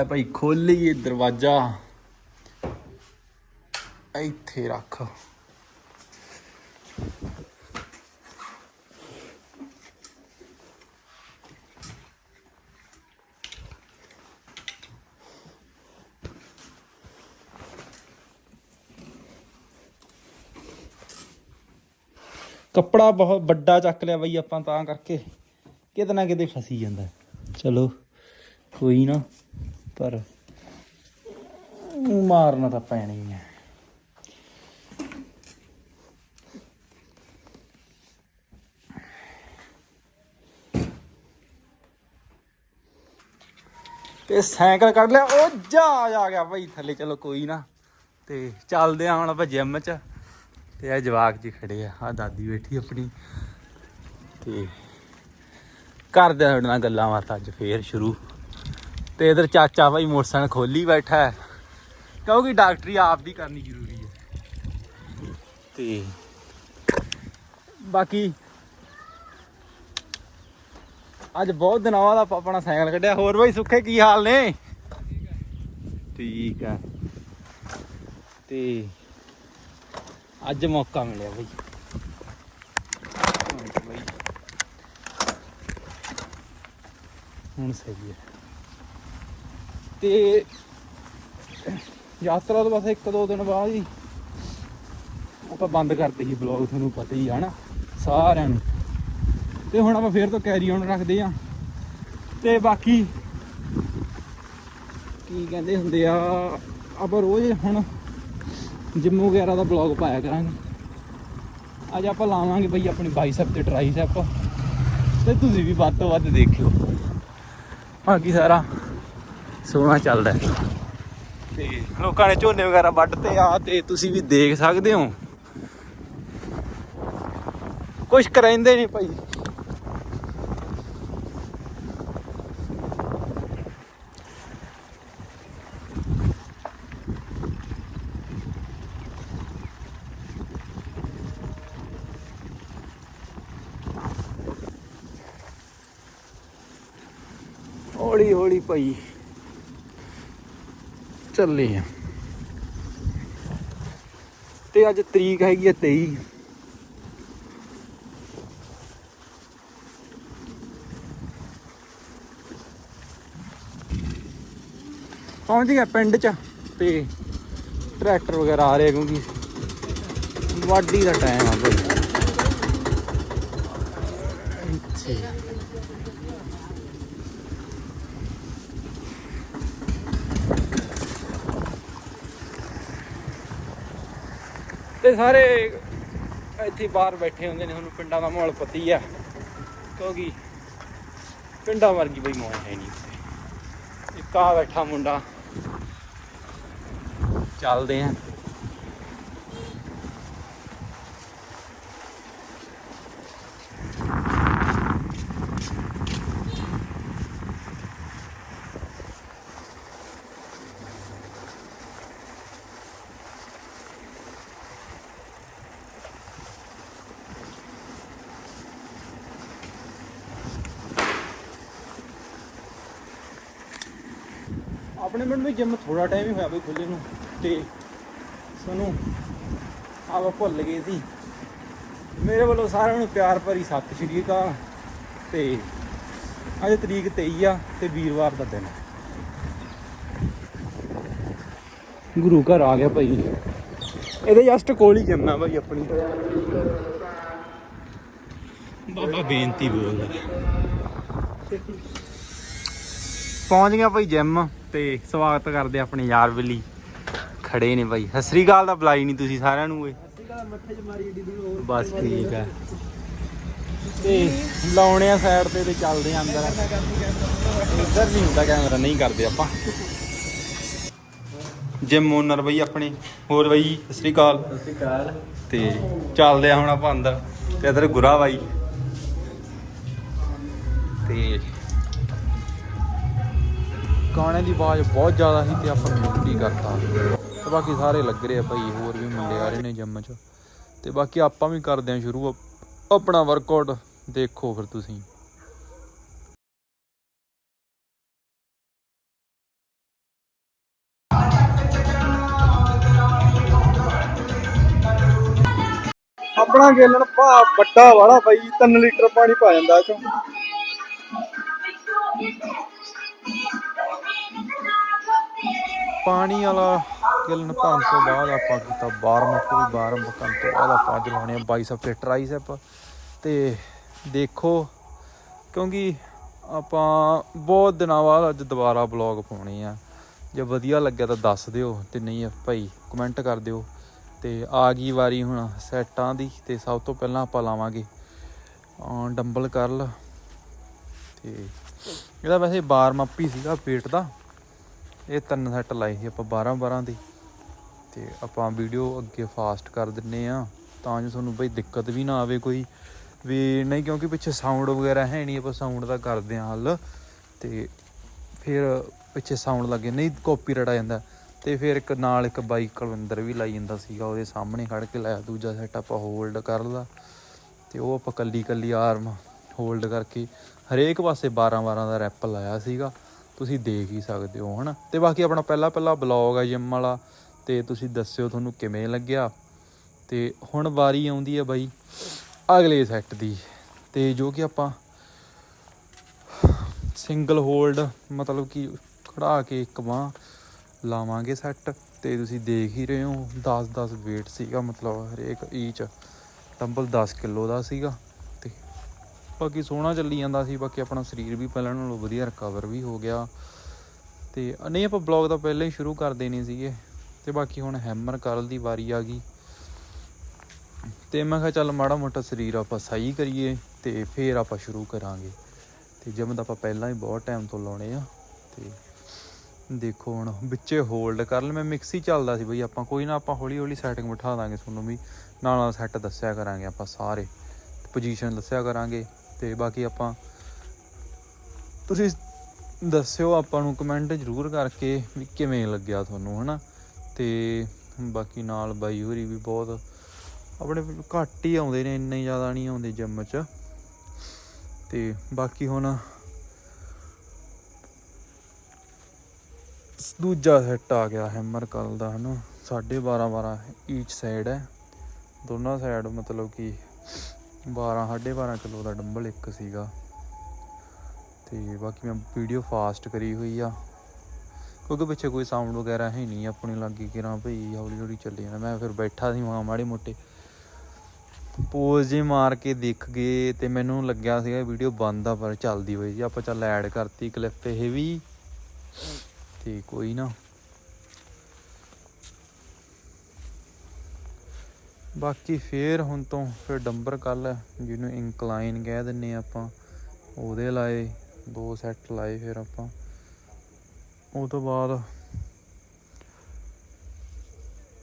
ਲੈ ਭਾਈ ਖੋਲੀਏ ਦਰਵਾਜ਼ਾ। ਇੱਥੇ ਰੱਖ। ਕੱਪੜਾ ਬਹੁਤ ਵੱਡਾ ਚੱਕ ਲਿਆ ਬਈ ਆਪਾਂ ਤਾਂ ਕਰਕੇ। ਕਿਤੇ ਨਾ ਕਿਤੇ ਫਸੀ ਜਾਂਦਾ। ਚਲੋ, ਕੋਈ ਨਾ। ਪਰ ਮਾਰਨਾ ਤਾਂ ਪੈਣੀ ਹੈ ਤੇ ਸਾਈਕਲ ਕੱਢ ਲਿਆ, ਉਹ ਜਾ ਆ ਗਿਆ ਭਾਈ ਥੱਲੇ, ਚਲੋ ਕੋਈ ਨਾ। ਤੇ ਚੱਲਦੇ ਆ ਹੁਣ ਆਪਾਂ ਜਿਮ ਚ। ਤੇ ਇਹ ਜਵਾਕ ਜੀ ਖੜੇ ਆ ਆ ਦਾਦੀ ਬੈਠੀ ਆਪਣੀ। ਤੇ ਕਰਦੇ ਆ ਤੁਹਾਡੇ ਨਾਲ ਗੱਲਾਂ ਬਾਤਾਂ ਅੱਜ ਫੇਰ ਸ਼ੁਰੂ। ਤੇ ਇਧਰ ਚਾਚਾ ਭਾਈ ਮੋਟਰਸਾਈਕਲ ਖੋਲੀ ਬੈਠਾ ਹੈ। ਕਿਉਂਕਿ ਡਾਕਟਰੀ ਆਪ ਵੀ ਕਰਨੀ ਜ਼ਰੂਰੀ ਹੈ। ਤੇ ਬਾਕੀ ਅੱਜ ਬਹੁਤ ਦਿਨਾਂ ਬਾਅਦ ਆਪਾਂ ਆਪਣਾ ਸਾਈਕਲ ਕੱਢਿਆ। ਹੋਰ ਬਾਈ ਸੁੱਖੇ ਕੀ ਹਾਲ ਨੇ? ਠੀਕ ਆ। ਤੇ ਅੱਜ ਮੌਕਾ ਮਿਲਿਆ ਹਾਂ ਬਈ। ਹੁਣ ਸਹੀ ਹੈ। ਤੇ ਯਾਤਰਾ ਤੋਂ ਬਸ ਇੱਕ ਦੋ ਦਿਨ ਬਾਅਦ ਹੀ ਆਪਾਂ ਬੰਦ ਕਰਤੇ ਸੀ ਬਲੌਗ ਤੁਹਾਨੂੰ ਪਤਾ ਹੀ ਆ ਨਾ, ਸਾਰਿਆਂ ਨੂੰ। ਤੇ ਹੁਣ ਆਪਾਂ ਫੇਰ ਤੋਂ ਕੈਰੀ ਔਨ ਰੱਖਦੇ ਆ ਤੇ ਬਾਕੀ ਕੀ ਕਹਿੰਦੇ ਹੁੰਦੇ ਆ, ਆਪਾਂ ਰੋਜ਼ ਹੁਣ ਜਿੰਮ ਵਗੈਰਾ ਦਾ ਬਲੌਗ ਪਾਇਆ ਕਰਾਂਗੇ। ਅੱਜ ਆਪਾਂ ਲਾਵਾਂਗੇ ਬਈ ਆਪਣੀ ਬਾਈਸੈਪ ਤੇ ਟ੍ਰਾਈਸੈਪ ਤੇ ਤੁਸੀਂ ਵੀ ਵੱਧ ਤੋਂ ਵੱਧ ਦੇਖਿਓ। ਬਾਕੀ ਸਾਰਾ ਸੋਹਣਾ ਚੱਲਦਾ ਤੇ ਲੋਕਾਂ ਨੇ ਝੋਨੇ ਵਗੈਰਾ ਵੱਢ ਤੇ ਆ ਤੇ ਤੁਸੀਂ ਵੀ ਦੇਖ ਸਕਦੇ ਹੋ। ਕੁਝ ਕਰਾਂਦੇ ਨਹੀਂ ਭਾਈ। ਹੌਲੀ ਹੌਲੀ ਭਾਈ। ਚੱਲੇ ਆ ਤੇ ਅੱਜ ਤਰੀਕ ਹੈਗੀ ਆ 23 ਪਹੁੰਚ ਗਿਆ ਪਿੰਡ ਚ ਤੇ ਟਰੈਕਟਰ ਵਗੈਰਾ ਆ ਰਹੇ ਕਿਉਂਕਿ ਵਾਢੀ ਦਾ ਟਾਈਮ ਆ ਭਾਈ ਤੇ ਸਾਰੇ ਇੱਥੇ ਬਾਹਰ ਬੈਠੇ ਹੁੰਦੇ ਨੇ ਤੁਹਾਨੂੰ ਪਿੰਡਾਂ ਦਾ ਮਾਹੌਲ ਪਤੀ ਆ। ਕਿਉਂਕਿ ਪਿੰਡਾਂ ਵਰਗੀ ਬਈ ਮੌਜ ਹੈ ਨਹੀਂ ਇੱਕ ਆ ਬੈਠਾ ਮੁੰਡਾ। ਚੱਲਦੇ ਆ। ਆਪਣੇ ਪਿੰਡ ਵਿੱਚ ਜਿਮ ਥੋੜਾ ਟਾਈਮ ਹੀ ਹੋਇਆ ਬਈ ਖੁੱਲੇ ਨੂੰ ਤੇ ਸਾਨੂੰ ਆਪਾਂ ਭੁੱਲ ਗਏ ਸੀ। ਮੇਰੇ ਵੱਲੋਂ ਸਾਰਿਆਂ ਨੂੰ ਪਿਆਰ ਭਰੀ ਸਤਿ ਸ਼੍ਰੀ ਅਕਾਲ ਤੇ ਅੱਜ ਤਰੀਕ 23 ਆ ਤੇ ਵੀਰਵਾਰ ਦਾ ਦਿਨ ਗੁਰੂ ਘਰ ਆ ਗਿਆ ਭਾਈ। ਇਹਦੇ ਜਸਟ ਕੋਲ ਹੀ ਜਿੰਨਾ ਭਾਈ ਆਪਣੀ। ਬਾਬਾ ਬੇਨਤੀ ਬੋਲਦਾ। ਪਹੁੰਚ ਗਿਆ ਭਾਈ ਜਿਮ ਤੇ ਸਵਾਗਤ ਕਰਦੇ ਆ ਆਪਣੇ ਯਾਰ ਬੇਲੀ। ਖੜੇ ਨੇ ਭਾਈ ਸਤਿ ਸ੍ਰੀ ਅਕਾਲ ਦਾ ਬੁਲਾਈ ਨਹੀਂ ਤੁਸੀਂ ਸਾਰਿਆਂ ਨੂੰ ਓਏ। ਬਸ ਠੀਕ ਆ। ਤੇ ਲਾਉਣੇ ਆ ਸਾਈਡ ਤੇ ਤੇ ਚੱਲਦੇ ਆ ਅੰਦਰ। ਇੱਧਰ ਨਹੀਂ ਹੁੰਦਾ ਕੈਮਰਾ ਨਹੀਂ ਕਰਦੇ ਆਪਾਂ। ਜਿਮ ਓਨਰ ਬਈ ਆਪਣੇ। ਹੋਰ ਬਈ ਸਤਿ ਸ੍ਰੀ ਅਕਾਲ। ਸਤਿ ਸ਼੍ਰੀ ਅਕਾਲ। ਤੇ ਚੱਲਦੇ ਆ ਹੁਣ ਆਪਾਂ ਅੰਦਰ। ਤੇ ਇਧਰ ਗੁਰਾ ਬਾਈ। ਤੇ ਗਾਣੇ ਦੀ ਆਵਾਜ਼ ਬਹੁਤ ਜ਼ਿਆਦਾ ਸੀ ਤੇ ਆਪਾਂ ਮਿਊਟ ਕਰਤਾ। ਤੇ ਬਾਕੀ ਸਾਰੇ ਲੱਗ ਰਹੇ ਆ ਭਾਈ, ਹੋਰ ਵੀ ਮੁੰਡੇ ਆ ਰਹੇ ਨੇ ਜਿਮ 'ਚ। ਤੇ ਬਾਕੀ ਆਪਾਂ ਵੀ ਕਰਦੇ ਆਂ ਸ਼ੁਰੂ। ਆਪਣਾ ਵਰਕਆਊਟ ਦੇਖੋ ਫਿਰ ਤੁਸੀਂ। ਆਪਣਾ ਗੇਲਣ ਭਾ ਵੱਡਾ ਵਾਲਾ ਬਾਈ 3 ਲੀਟਰ ਪਾਣੀ ਪਾ ਜਾਂਦਾ ਚੋਂ ਪਾਣੀ ਵਾਲਾ ਕਿਲਨ ਪਾਉਣ ਤੋਂ ਬਾਅਦ ਆਪਾਂ ਕੀਤਾ ਬਾਰਮ ਵੀ ਬਾਰਮ ਕਰਨ ਤੋਂ ਬਾਅਦ ਆਪਾਂ ਅੱਜ ਲਾਉਣੇ ਆ ਬਾਈਸੈਪ ਤੇ ਟ੍ਰਾਈਸੈਪ। ਤੇ ਦੇਖੋ, ਕਿਉਂਕਿ ਆਪਾਂ ਬਹੁਤ ਦਿਨਾਂ ਬਾਅਦ ਅੱਜ ਦੁਬਾਰਾ ਬਲੌਗ ਪਾਉਣੇ ਆ। ਜੇ ਵਧੀਆ ਲੱਗਿਆ ਤਾਂ ਦੱਸ ਦਿਓ ਤੇ ਨਹੀਂ ਭਾਈ ਕਮੈਂਟ ਕਰ ਦਿਓ। ਤੇ ਆ ਗਈ ਵਾਰੀ ਹੁਣ ਸੈਟਾਂ ਦੀ ਤੇ ਸਭ ਤੋਂ ਪਹਿਲਾਂ ਆਪਾਂ ਲਾਵਾਂਗੇ, ਅਹ, ਡੰਬਲ ਕਰਲ। ਤੇ ਇਹਦਾ ਵੈਸੇ ਬਾਰਮ ਅਪ ਹੀ ਸੀਗਾ ਪੇਟ ਦਾ। ਇਹ ਤਿੰਨ ਸੈੱਟ ਲਾਏ ਸੀ ਆਪਾਂ 12 12 ਦੀ। ਤੇ ਆਪਾਂ ਵੀਡੀਓ ਅੱਗੇ ਫਾਸਟ ਕਰ ਦਿੰਨੇ ਆ। ਤਾਂ ਜੋ ਤੁਹਾਨੂੰ ਬਈ ਦਿੱਕਤ ਵੀ ਨਾ ਆਵੇ ਕੋਈ। ਵੀ ਨਹੀਂ ਕਿਉਂਕਿ ਪਿੱਛੇ ਸਾਊਂਡ ਵਗੈਰਾ ਹੈ ਨਹੀਂ, ਆਪਾਂ ਸਾਊਂਡ ਦਾ ਕਰਦੇ ਆ ਹੱਲ। ਤੇ ਫਿਰ ਪਿੱਛੇ ਸਾਊਂਡ ਲੱਗੇ। ਨਹੀਂ ਕਾਪੀਰਾਈਟ ਆ ਜਾਂਦਾ। ਤੇ ਫਿਰ ਇੱਕ ਨਾਲ ਇੱਕ ਬਾਈਕ ਕਲਵਿੰਦਰ ਵੀ ਲਾਈ ਜਾਂਦਾ ਸੀਗਾ, ਉਹਦੇ ਸਾਹਮਣੇ ਖੜ ਕੇ ਲਾਇਆ। ਦੂਜਾ ਸੈੱਟ ਆਪਾਂ ਹੋਲਡ ਕਰ ਲਾ। ਤੇ ਉਹ ਆਪਾਂ ਕੱਲੀ ਕੱਲੀ ਆਰਮ ਹੋਲਡ ਕਰਕੇ ਹਰੇਕ ਪਾਸੇ 12 12 ਦਾ ਰੈਪ ਲਾਇਆ ਸੀਗਾ। ਤੁਸੀਂ ਦੇਖ ਹੀ ਸਕਦੇ ਹੋ, ਹਨਾ? ਤੇ ਬਾਕੀ ਆਪਣਾ ਪਹਿਲਾ ਪਹਿਲਾ ਬਲੌਗ ਆ ਜਿਮ ਵਾਲਾ, ਤੇ ਤੁਸੀਂ ਦੱਸਿਓ ਤੁਹਾਨੂੰ ਕਿਵੇਂ ਲੱਗਿਆ? ਤੇ ਹੁਣ ਵਾਰੀ ਆਉਂਦੀ ਹੈ ਬਾਈ ਅਗਲੇ ਸੈੱਟ ਦੀ। ਤੇ ਜੋ ਕਿ ਆਪਾਂ ਸਿੰਗਲ ਹੋਲਡ ਮਤਲਬ ਕਿ ਖੜਾ ਕੇ ਇੱਕ ਬਾਂਹ ਲਾਵਾਂਗੇ ਸੈੱਟ ਤੇ ਤੁਸੀਂ ਦੇਖ ਹੀ ਰਹੇ ਹੋ 10 10 weight ਸੀਗਾ, ਮਤਲਬ ਹਰੇਕ ਈਚ ਡੰਬਲ 10 ਕਿਲੋ ਦਾ ਸੀਗਾ। ਬਾਕੀ ਸੋਹਣਾ ਚੱਲੀ ਜਾਂਦਾ ਸੀ, ਬਾਕੀ ਆਪਣਾ ਸਰੀਰ ਵੀ ਪਹਿਲਾਂ ਨਾਲੋਂ ਵਧੀਆ ਰਿਕਵਰ ਵੀ ਹੋ ਗਿਆ। ਤੇ ਨਹੀਂ, ਆਪਾਂ ਬਲੌਗ ਤਾਂ ਪਹਿਲਾਂ ਹੀ ਸ਼ੁਰੂ ਕਰ ਦੇਣੇ ਸੀਗੇ। ਤੇ ਬਾਕੀ ਹੁਣ ਹੈਮਰ ਕਰਲ ਦੀ ਵਾਰੀ ਆ ਗਈ। ਤੇ ਮੈਂ ਕਿਹਾ ਚੱਲ ਮਾੜਾ ਮੋਟਾ ਸਰੀਰ ਆਪਾਂ ਸਹੀ ਕਰੀਏ ਤੇ ਫੇਰ ਆਪਾਂ ਸ਼ੁਰੂ ਕਰਾਂਗੇ। ਤੇ ਜਿਮ ਤਾਂ ਆਪਾਂ ਪਹਿਲਾਂ ਹੀ ਬਹੁਤ ਟਾਈਮ ਤੋਂ ਲਾਉਣੇ ਆ। ਤੇ ਦੇਖੋ ਹੁਣ ਵਿੱਚੇ ਹੋਲਡ ਕਰ ਲੈ, ਮੈਂ ਮਿਕਸੀ ਚੱਲਦਾ ਸੀ ਬਈ। ਆਪਾਂ ਕੋਈ ਨਾ ਆਪਾਂ ਹੌਲੀ ਹੌਲੀ ਸੈਟਿੰਗ ਬਿਠਾ ਦਾਂਗੇ ਤੁਹਾਨੂੰ ਵੀ। ਨਾਲ ਨਾਲ ਸੈੱਟ ਦੱਸਿਆ ਕਰਾਂਗੇ ਆਪਾਂ ਸਾਰੇ। ਪੋਜੀਸ਼ਨ ਦੱਸਿਆ ਕਰਾਂਗੇ। ਤੇ ਬਾਕੀ ਆਪਾਂ ਤੁਸੀਂ ਦੱਸਿਓ ਆਪਾਂ ਨੂੰ ਕਮੈਂਟ ਜ਼ਰੂਰ ਕਰਕੇ ਵੀ ਕਿਵੇਂ ਲੱਗਿਆ ਤੁਹਾਨੂੰ, ਹਨਾ? ਤੇ ਬਾਕੀ ਨਾਲ ਬਾਈ ਹੋਰੀ ਵੀ ਬਹੁਤ ਆਪਣੇ ਘੱਟ ਹੀ ਆਉਂਦੇ ਨੇ, ਇੰਨੇ ਜ਼ਿਆਦਾ ਨਹੀਂ ਆਉਂਦੇ ਜਿਮ 'ਚ। ਤੇ ਬਾਕੀ ਹੁਣ ਦੂਜਾ ਸੈੱਟ ਆ ਗਿਆ ਹੈਮਰ ਕਲ ਦਾ, ਹਨਾ? 12.5 12 ਈਚ ਸਾਈਡ ਹੈ। ਦੋਨਾਂ ਸਾਈਡ ਮਤਲਬ ਕਿ 12 12.5 ਕਿਲੋ ਦਾ ਡੰਬਲ ਇੱਕ ਸੀਗਾ। ਤੇ ਬਾਕੀ ਮੈਂ ਵੀਡੀਓ ਫਾਸਟ ਕਰੀ ਹੋਈ ਆ। ਕਿਉਂਕਿ ਪਿੱਛੇ ਕੋਈ ਸਾਊਂਡ ਵਗੈਰਾ ਹੈ ਨਹੀਂ, ਆਪਣੀ ਲੱਗੀ ਕਿਰਾਂ ਭਈ ਹੌਲੀ ਹੌਲੀ ਚੱਲੇ ਜਾਂਦਾ ਮੈਂ ਫਿਰ ਬੈਠਾ ਸੀ, ਮਾਂ ਮਾੜੇ ਮੋਟੇ। ਪੋਜ਼ ਜੇ ਮਾਰ ਕੇ ਦੇਖ ਗਏ ਤੇ ਮੈਨੂੰ ਲੱਗਿਆ ਸੀਗਾ ਵੀਡੀਓ ਬੰਦ ਆ, ਪਰ ਚੱਲਦੀ ਹੋਈ ਜੀ ਆਪਾਂ ਚੱਲ ਐਡ ਕਰਤੀ ਕਲਿੱਪ ਇਹ ਵੀ। ਤੇ ਕੋਈ ਨਾ। ਬਾਕੀ ਫੇਰ ਹੁਣ ਤੋਂ ਫਿਰ ਡੰਬਰ ਕੱਲ, ਜਿਹਨੂੰ ਇਨਕਲਾਈਨ ਕਹਿ ਦਿੰਨੇ ਆ ਆਪਾਂ, ਉਹਦੇ ਲਾਏ, ਦੋ ਸੈੱਟ ਲਾਏ ਫਿਰ ਆਪਾਂ। ਉਹ ਤੋਂ ਬਾਅਦ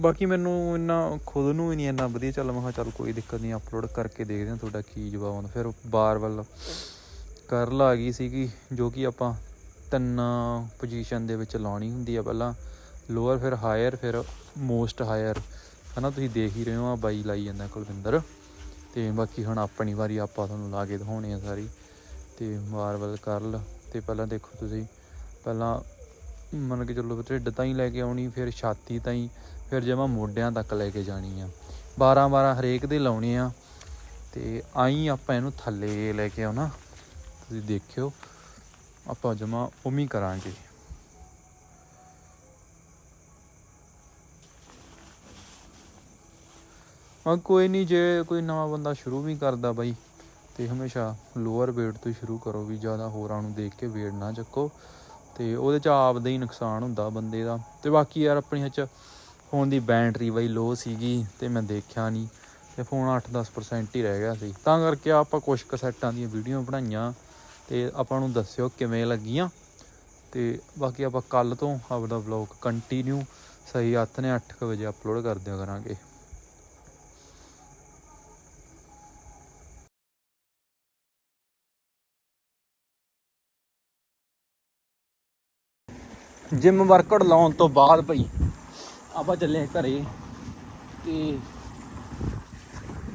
ਬਾਕੀ ਮੈਨੂੰ ਇੰਨਾ ਖੁਦ ਨੂੰ ਹੀ ਨਹੀਂ ਇੰਨਾ ਵਧੀਆ ਚੱਲ, ਮੈਂ ਕਿਹਾ ਚੱਲ ਕੋਈ ਦਿੱਕਤ ਨਹੀਂ ਅਪਲੋਡ ਕਰਕੇ ਦੇਖਦੇ ਹਾਂ ਤੁਹਾਡਾ ਕੀ ਜਵਾਬ ਆਉਂਦਾ। ਫਿਰ ਬਾਰ ਵੱਲ ਕਰ ਲਾ ਗਈ ਸੀਗੀ, ਜੋ ਕਿ ਆਪਾਂ ਤਿੰਨ ਪੋਜੀਸ਼ਨ ਦੇ ਵਿੱਚ ਲਾਉਣੀ ਹੁੰਦੀ ਆ ਪਹਿਲਾਂ। ਲੋਅਰ ਫਿਰ ਹਾਇਰ ਫਿਰ ਮੋਸਟ ਹਾਇਰ ਹਨਾ, ਤੁਸੀਂ ਦੇਖ ਹੀ ਰਹੇ ਹੋ ਆ ਬਾਈ ਲਾਈ ਜਾਂਦਾ ਕੁਲਵਿੰਦਰ। ਤੇ ਬਾਕੀ ਹੁਣ ਆਪਣੀ ਵਾਰੀ ਆਪਾਂ ਤੁਹਾਨੂੰ ਲਾ ਕੇ ਦਿਖਾਉਣੀ ਆ ਸਾਰੀ। ਤੇ ਮਾਰਵਲ, ਕਰਲ, ਤੇ ਪਹਿਲਾਂ ਦੇਖੋ ਤੁਸੀਂ, ਪਹਿਲਾਂ ਮੰਨ ਕੇ ਚੱਲੋ ਢਿੱਡ ਤਾਈਂ ਲੈ ਕੇ ਆਉਣੀ, ਫਿਰ ਛਾਤੀ ਤਾਈਂ ਫਿਰ ਜਮਾ ਮੋਢਿਆਂ ਤੱਕ ਲੈ ਕੇ ਜਾਣੀ ਆ। 12 12 ਹਰੇਕ ਦੇ ਲਾਉਣੇ ਆ। ਤੇ ਆਈ ਆਪਾਂ ਇਹਨੂੰ ਥੱਲੇ ਲੈ ਕੇ ਆਉਣਾ। ਤੁਸੀਂ ਦੇਖਿਓ, ਆਪਾਂ ਜਮਾ ਉਮੀ ਕਰਾਂਗੇ। ਹਾਂ, ਕੋਈ ਨਹੀਂ, ਜੇ ਕੋਈ ਨਵਾਂ ਬੰਦਾ ਸ਼ੁਰੂ ਵੀ ਕਰਦਾ ਬਾਈ, ਤੇ ਹਮੇਸ਼ਾ ਲੋਅਰ weight ਤੋਂ ਹੀ ਸ਼ੁਰੂ ਕਰੋ ਵੀ ਜ਼ਿਆਦਾ ਹੋਰਾਂ ਨੂੰ ਦੇਖ ਕੇ weight ਨਾ ਚੱਕੋ, ਤੇ ਉਹਦੇ ਚ ਆਪ ਦਾ ਹੀ ਨੁਕਸਾਨ ਹੁੰਦਾ ਬੰਦੇ ਦਾ। ਤੇ ਬਾਕੀ ਯਾਰ ਆਪਣੀ ਹੱਚ ਫੋਨ ਦੀ ਬੈਟਰੀ ਬਾਈ ਲੋ ਸੀਗੀ, ਤੇ ਮੈਂ ਦੇਖਿਆ ਨਹੀਂ, ਤੇ ਫੋਨ 8-10% ਹੀ ਰਹਿ ਗਿਆ ਸੀ। ਤਾਂ ਕਰਕੇ ਆਪਾਂ ਕੁਝ ਕਸੈਟਾਂ ਦੀਆਂ ਵੀਡੀਓ ਬਣਾਈਆਂ, ਤੇ ਆਪਾਂ ਨੂੰ ਦੱਸਿਓ ਕਿਵੇਂ ਲੱਗੀਆਂ। ਤੇ ਬਾਕੀ ਆਪਾਂ ਕੱਲ ਤੋਂ ਆਪਦਾ ਵਲੌਗ ਕੰਟੀਨਿਊ ਸਹੀ ਹੱਥ ਨੇ 8 ਵਜੇ ਅਪਲੋਡ ਕਰ ਦਿਆ ਕਰਾਂਗੇ। ਜਿਮ ਵਰਕਆਊਟ ਲਾਉਣ ਤੋਂ ਬਾਅਦ ਭਾਈ ਆਪਾਂ ਚੱਲੇ ਘਰੇ ਤੇ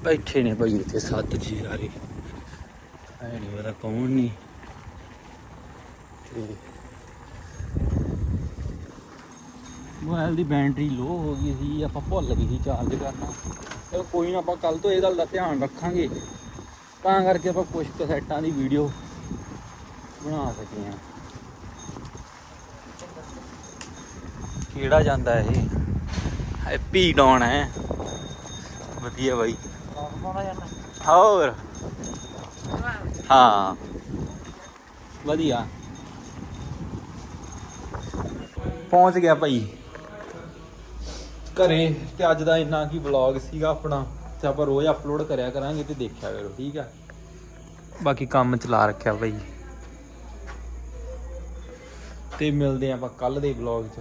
ਬੈਠੇ ਨੇ ਭਾਈ ਇੱਥੇ ਸੱਤ ਜੀ ਸਾਰੇ। ਐ ਨਹੀਂ ਪਤਾ ਕੌਣ ਨਹੀਂ ਤੇ ਮੋਬਾਈਲ ਦੀ ਬੈਟਰੀ ਲੋ ਹੋ ਗਈ ਸੀ, ਆਪਾਂ ਭੁੱਲ ਗਏ ਸੀ ਚਾਰਜ ਕਰਨਾ। ਚਲ ਕੋਈ ਨਾ, ਆਪਾਂ ਕੱਲ ਤੋਂ ਇਹ ਗੱਲ ਦਾ ਧਿਆਨ ਰੱਖਾਂਗੇ। ਤਾਂ ਕਰਕੇ ਆਪਾਂ ਕੁਝ ਕਸੈਟਾਂ ਦੀ ਵੀਡੀਓ ਬਣਾ ਸਕੇ ਕਿਹੜਾ ਜਾਂਦਾ ਇਹ। ਹੈਪੀ ਡੌਨ ਹੈ ਵਧੀਆ ਬਾਈ। ਹੋਰ? ਹਾਂ। ਵਧੀਆ। ਪਹੁੰਚ ਗਿਆ ਭਾਈ। ਘਰੇ ਤੇ ਅੱਜ ਦਾ ਇੰਨਾ ਕੀ ਵਲੌਗ ਸੀਗਾ ਆਪਣਾ, ਤੇ ਆਪਾਂ ਰੋਜ਼ ਅਪਲੋਡ ਕਰਿਆ ਕਰਾਂਗੇ ਤੇ ਦੇਖਿਆ ਕਰੋ, ਠੀਕ ਆ? ਬਾਕੀ ਕੰਮ ਚਲਾ ਰੱਖਿਆ ਭਾਈ ਤੇ ਮਿਲਦੇ ਆਪਾਂ ਕੱਲ ਦੇ ਵਲੌਗ 'ਚ।